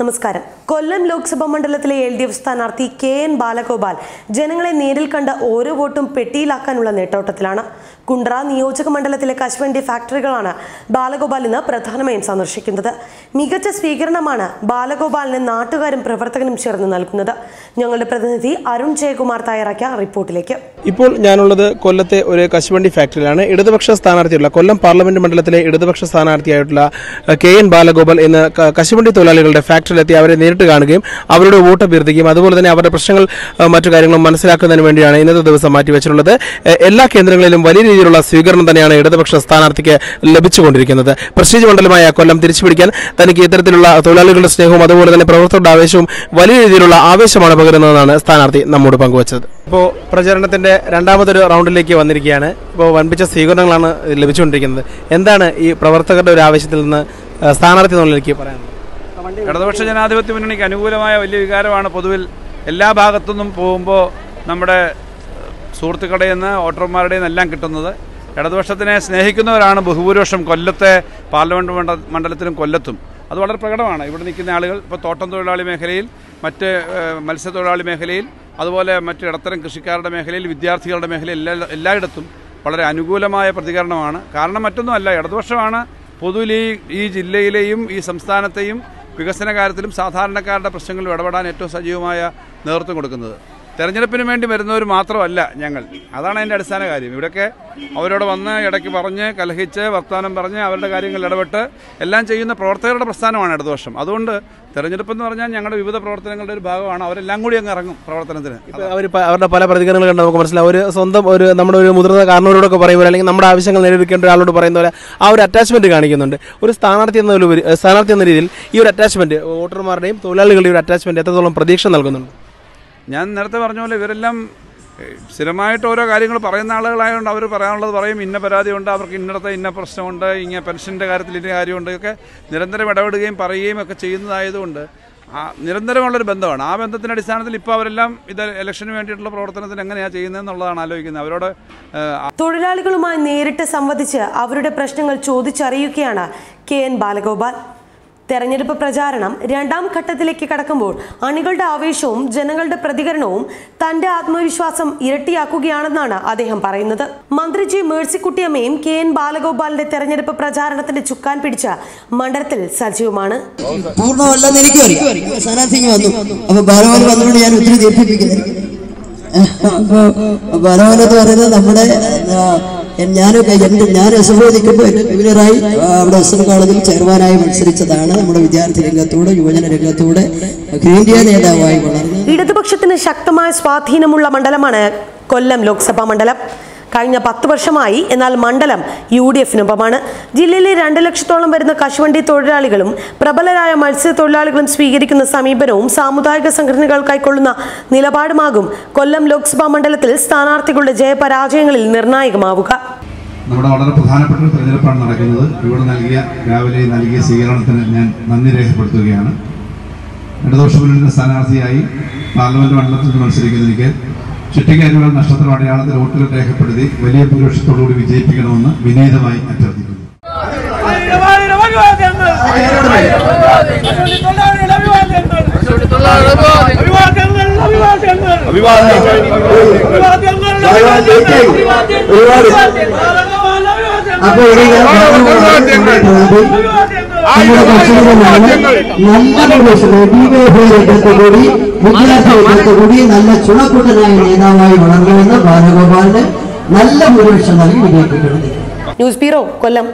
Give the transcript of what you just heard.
നമസ്കാരം. കൊല്ലം ലോക്സഭാ മണ്ഡലത്തിലെ L D F സ്ഥാനാർത്ഥി കെ എൻ ബാലഗോപാൽ ജനങ്ങളെ നേരിൽ കണ്ട ഓരോ വോട്ടും പെട്ടിയിലാക്കാനുള്ള നേട്ടോട്ടത്തിലാണ്. കുണ്ട്ര നിയോജക മണ്ഡലത്തിലെ കശുവണ്ടി ഫാക്ടറികളാണ് ബാലഗോപാൽ ഇന്ന് പ്രധാനമായും സന്ദർശിക്കുന്നത്. മികച്ച സ്വീകരണമാണ് ബാലഗോപാലിന് നാട്ടുകാരും പ്രവർത്തകനും ചേർന്ന് നൽകുന്നത്. ഞങ്ങളുടെ പ്രതിനിധി അരുൺ ജയകുമാർ തയ്യാറാക്കിയ റിപ്പോർട്ടിലേക്ക്. ഇപ്പോൾ ഞാനുള്ളത് കൊല്ലത്തെ ഒരു കശുവണ്ടി ഫാക്ടറിയിലാണ്. ഇടതുപക്ഷ സ്ഥാനാർത്ഥിയുള്ള കൊല്ലം പാർലമെന്റ് മണ്ഡലത്തിലെ ഇടതുപക്ഷ സ്ഥാനാർത്ഥിയായിട്ടുള്ള കെ എൻ ബാലഗോപാൽ ഇന്ന് ക- കശുവണ്ടി തൊഴിലാളികളുടെ ഫാക്ടറിയിലെത്തി അവരെ നേരിട്ട് കാണുകയും അവരുടെ വോട്ട് അഭ്യർത്ഥിക്കുകയും അതുപോലെ തന്നെ അവരുടെ പ്രശ്നങ്ങൾ മറ്റു കാര്യങ്ങളും മനസ്സിലാക്കുന്നതിന് വേണ്ടിയാണ് ഇന്നത്തെ ദിവസം മാറ്റിവെച്ചിട്ടുള്ളത്. എല്ലാ കേന്ദ്രങ്ങളിലും വലിയ രീതിയിലുള്ള സ്വീകരണം തന്നെയാണ് ഇടതുപക്ഷ സ്ഥാനാർത്ഥിക്ക് ലഭിച്ചുകൊണ്ടിരിക്കുന്നത്. പ്രസ്റ്റീജ് മണ്ഡലമായ കൊല്ലം തിരിച്ചുപിടിക്കാൻ തനിക്ക് ഇത്തരത്തിലുള്ള തൊഴിലാളികളുടെ സ്നേഹവും അതുപോലെ തന്നെ പ്രവർത്തകരുടെ ആവേശവും വലിയ രീതിയിലുള്ള ആവേശമാണ് പകരുന്നതെന്നാണ് സ്ഥാനാർത്ഥി നമ്മോട് പങ്കുവച്ചത്. ഇപ്പോൾ പ്രചരണത്തിന്റെ രണ്ടാമതൊരു റൗണ്ടിലേക്ക് വന്നിരിക്കുകയാണ്. ഇപ്പോൾ വൻപിച്ച സ്വീകരണങ്ങളാണ് ലഭിച്ചുകൊണ്ടിരിക്കുന്നത്. എന്താണ് ഈ പ്രവർത്തകരുടെ ഒരു ആവേശത്തിൽ നിന്ന് സ്ഥാനാർത്ഥി എന്നുള്ളതിലേക്ക് പറയാനുള്ളത്? ഇടതുപക്ഷ ജനാധിപത്യ മുന്നണിക്ക് അനുകൂലമായ വലിയ വികാരമാണ് പൊതുവിൽ എല്ലാ ഭാഗത്തുനിന്നും പോകുമ്പോൾ നമ്മുടെ സുഹൃത്തുക്കളുടെ നിന്ന് വോട്ടർമാരുടെ എല്ലാം കിട്ടുന്നത്. ഇടതുപക്ഷത്തിനെ സ്നേഹിക്കുന്നവരാണ് ബഹുഭൂരിപക്ഷം കൊല്ലത്തെ പാർലമെന്റ് മണ്ഡ മണ്ഡലത്തിലും കൊല്ലത്തും. അത് വളരെ പ്രകടമാണ്. ഇവിടെ നിൽക്കുന്ന ആളുകൾ ഇപ്പോൾ തോട്ടം തൊഴിലാളി മേഖലയിൽ മറ്റ് മത്സ്യത്തൊഴിലാളി മേഖലയിൽ അതുപോലെ മറ്റ് ഇടത്തരം കൃഷിക്കാരുടെ മേഖലയിൽ വിദ്യാർത്ഥികളുടെ മേഖലയിൽ എല്ലാ എല്ലായിടത്തും വളരെ അനുകൂലമായ പ്രതികരണമാണ്. കാരണം മറ്റൊന്നുമല്ല ഇടതുപക്ഷമാണ് പൊതുവിൽ ഈ ജില്ലയിലെയും ഈ സംസ്ഥാനത്തെയും വികസന കാര്യത്തിലും സാധാരണക്കാരുടെ പ്രശ്നങ്ങളിലും ഇടപെടാൻ ഏറ്റവും സജീവമായ നേതൃത്വം കൊടുക്കുന്നത്. തെരഞ്ഞെടുപ്പിന് വേണ്ടി വരുന്നവർ മാത്രമല്ല ഞങ്ങൾ. അതാണ് അതിന്റെ അടിസ്ഥാന കാര്യം. ഇവിടെയൊക്കെ അവരോട് വന്ന് ഇടയ്ക്ക് പറഞ്ഞ് കലഹിച്ച് വർത്തമാനം പറഞ്ഞ് അവരുടെ കാര്യങ്ങളിൽ ഇടപെട്ട് എല്ലാം ചെയ്യുന്ന പ്രവർത്തകരുടെ പ്രസ്ഥാനമാണ് ഇടതുപക്ഷം. അതുകൊണ്ട് തെരഞ്ഞെടുപ്പ് എന്ന് പറഞ്ഞാൽ ഞങ്ങളുടെ വിവിധ പ്രവർത്തനങ്ങളുടെ ഒരു ഭാഗമാണ്. അവരെല്ലാം കൂടി അങ്ങ് ഇറങ്ങും പ്രവർത്തനത്തിന്. അവർ അവരുടെ പല പ്രതികരണങ്ങൾ കണ്ട് നമുക്ക് മനസ്സിലാവും. ഒരു സ്വന്തം ഒരു നമ്മുടെ ഒരു മുതിർന്ന കാരണവരോടൊക്കെ പറയുമ്പോൾ അല്ലെങ്കിൽ നമ്മുടെ ആവശ്യങ്ങൾ നേടിയെടുക്കേണ്ട ഒരാളോട് പറയുന്ന പോലെ ആ ഒരു അറ്റാച്ച്മെന്റ് കാണിക്കുന്നുണ്ട്. ഒരു സ്ഥാനാർത്ഥി എന്ന സ്ഥാനാർത്ഥി എന്ന രീതിയിൽ ഈ ഒരു അറ്റാച്ച്മെന്റ് വോട്ടർമാരുടെയും തൊഴിലാളികളുടെയും ഒരു അറ്റാച്ച്മെന്റ് എത്രത്തോളം പ്രതീക്ഷ നൽകുന്നുണ്ട്? ഞാൻ നേരത്തെ പറഞ്ഞ പോലെ ഇവരെല്ലാം സ്ഥിരമായിട്ട് ഓരോ കാര്യങ്ങൾ പറയുന്ന ആളുകളായതുകൊണ്ട് അവർ പറയാനുള്ളത് പറയും. ഇന്ന പരാതിയുണ്ട് അവർക്ക് ഇന്നടത്തെ ഇന്ന പ്രശ്നമുണ്ട് ഇങ്ങനെ പെൻഷന്റെ കാര്യത്തിൽ ഇന്ന കാര്യമുണ്ട് ഒക്കെ നിരന്തരം ഇടപെടുകയും പറയുകയും ഒക്കെ ചെയ്യുന്നതായതുകൊണ്ട് ആ നിരന്തരമുള്ളൊരു ബന്ധമാണ്. ആ ബന്ധത്തിന്റെ അടിസ്ഥാനത്തിൽ ഇപ്പോൾ അവരെല്ലാം ഇത് ഇലക്ഷന് വേണ്ടിയിട്ടുള്ള പ്രവർത്തനത്തിന് എങ്ങനെയാണ് ചെയ്യുന്നതെന്നുള്ളതാണ് ആലോചിക്കുന്നത്. അവരോട് തൊഴിലാളികളുമായി നേരിട്ട് സംവദിച്ച് അവരുടെ പ്രശ്നങ്ങൾ ചോദിച്ചറിയുകയാണ് കെ എൻ ബാലഗോപാൽ. തെരഞ്ഞെടുപ്പ് പ്രചാരണം രണ്ടാം ഘട്ടത്തിലേക്ക് കടക്കുമ്പോൾ അണികളുടെ ആവേശവും ജനങ്ങളുടെ പ്രതികരണവും തന്റെ ആത്മവിശ്വാസം ഇരട്ടിയാക്കുകയാണെന്നാണ് അദ്ദേഹം പറയുന്നത്. മന്ത്രി ജി മേഴ്സിക്കുട്ടിയമ്മയും കെ എൻ ബാലഗോപാലിന്റെ തെരഞ്ഞെടുപ്പ് പ്രചാരണത്തിന്റെ ചുക്കാൻ പിടിച്ച മണ്ഡലത്തിൽ സജീവമാണ്. പൂർണമല്ലെന്ന് വന്നു. അപ്പൊ വന്നുകൊണ്ട് ഞാൻ ഒത്തിരി ദീർഘിപ്പിക്കുന്നത് അപ്പൊ ബാലവാൻ എന്ന് പറയുന്നത് നമ്മുടെ ഞാനൊക്കെ എന്ത് ഞാൻ അസംബോധിക്കുമ്പോൾ വിവിനറായി അവിടെ എൻ കോളേജിൽ ചെയർമാനായി മത്സരിച്ചതാണ് നമ്മുടെ വിദ്യാർത്ഥി രംഗത്തൂടെ യുവജന രംഗത്തൂടെ. ഇന്ത്യ നേതാവായി വളർന്നത് ഇടതുപക്ഷത്തിന് ശക്തമായ സ്വാധീനമുള്ള മണ്ഡലമാണ് കൊല്ലം ലോക്സഭാ മണ്ഡലം. കഴിഞ്ഞ പത്ത് വർഷമായി എന്നാൽ മണ്ഡലം യു ഡി എഫിനൊപ്പമാണ് ജില്ലയിലെ രണ്ട് ലക്ഷത്തോളം വരുന്ന കശുവണ്ടി തൊഴിലാളികളും പ്രബലരായ മത്സ്യത്തൊഴിലാളികളും സ്വീകരിക്കുന്ന സമീപനവും സാമുദായിക സംഘടനകൾ കൈക്കൊള്ളുന്ന നിലപാടുമാകും കൊല്ലം ലോക്സഭാ മണ്ഡലത്തിൽ സ്ഥാനാർത്ഥികളുടെ ജയപരാജയങ്ങളിൽ നിർണായകമാവുക. നമ്മുടെ വളരെ പ്രധാനപ്പെട്ട ഒരു തെരഞ്ഞെടുപ്പാണ് നടക്കുന്നത്. ഇവിടെ നൽകിയ രാവിലെ നൽകിയ സ്വീകരണത്തിന് ഞാൻ നന്ദി രേഖപ്പെടുത്തുകയാണ്. ഇടതുപക്ഷ മുന്നണിയുടെ സ്ഥാനാർത്ഥിയായി പാർലമെന്റ് മണ്ഡലത്തിൽ മത്സരിക്കുന്ന ചുറ്റിക്കാരുകൾ നക്ഷത്ര അടയാളത്തിൽ വോട്ടുകൾ രേഖപ്പെടുത്തി വലിയ ഭൂരിപക്ഷത്തോടുകൂടി വിജയിപ്പിക്കണമെന്ന് വിനീതമായി അഭ്യർത്ഥിക്കുന്നു അഭിവാദ്യങ്ങൾ ഞാൻ നമ്മുടെ രംഗത്ത് കൂടി കൂടി നല്ല ചുണക്കുട്ടനായ നേതാവായി വളർന്നുവെന്ന് ബാലഗോപാലിന് നല്ല ഭൂരിപക്ഷം നൽകി വിജയിപ്പിക്കണം ന്യൂസ് ബ്യൂറോ കൊല്ലം.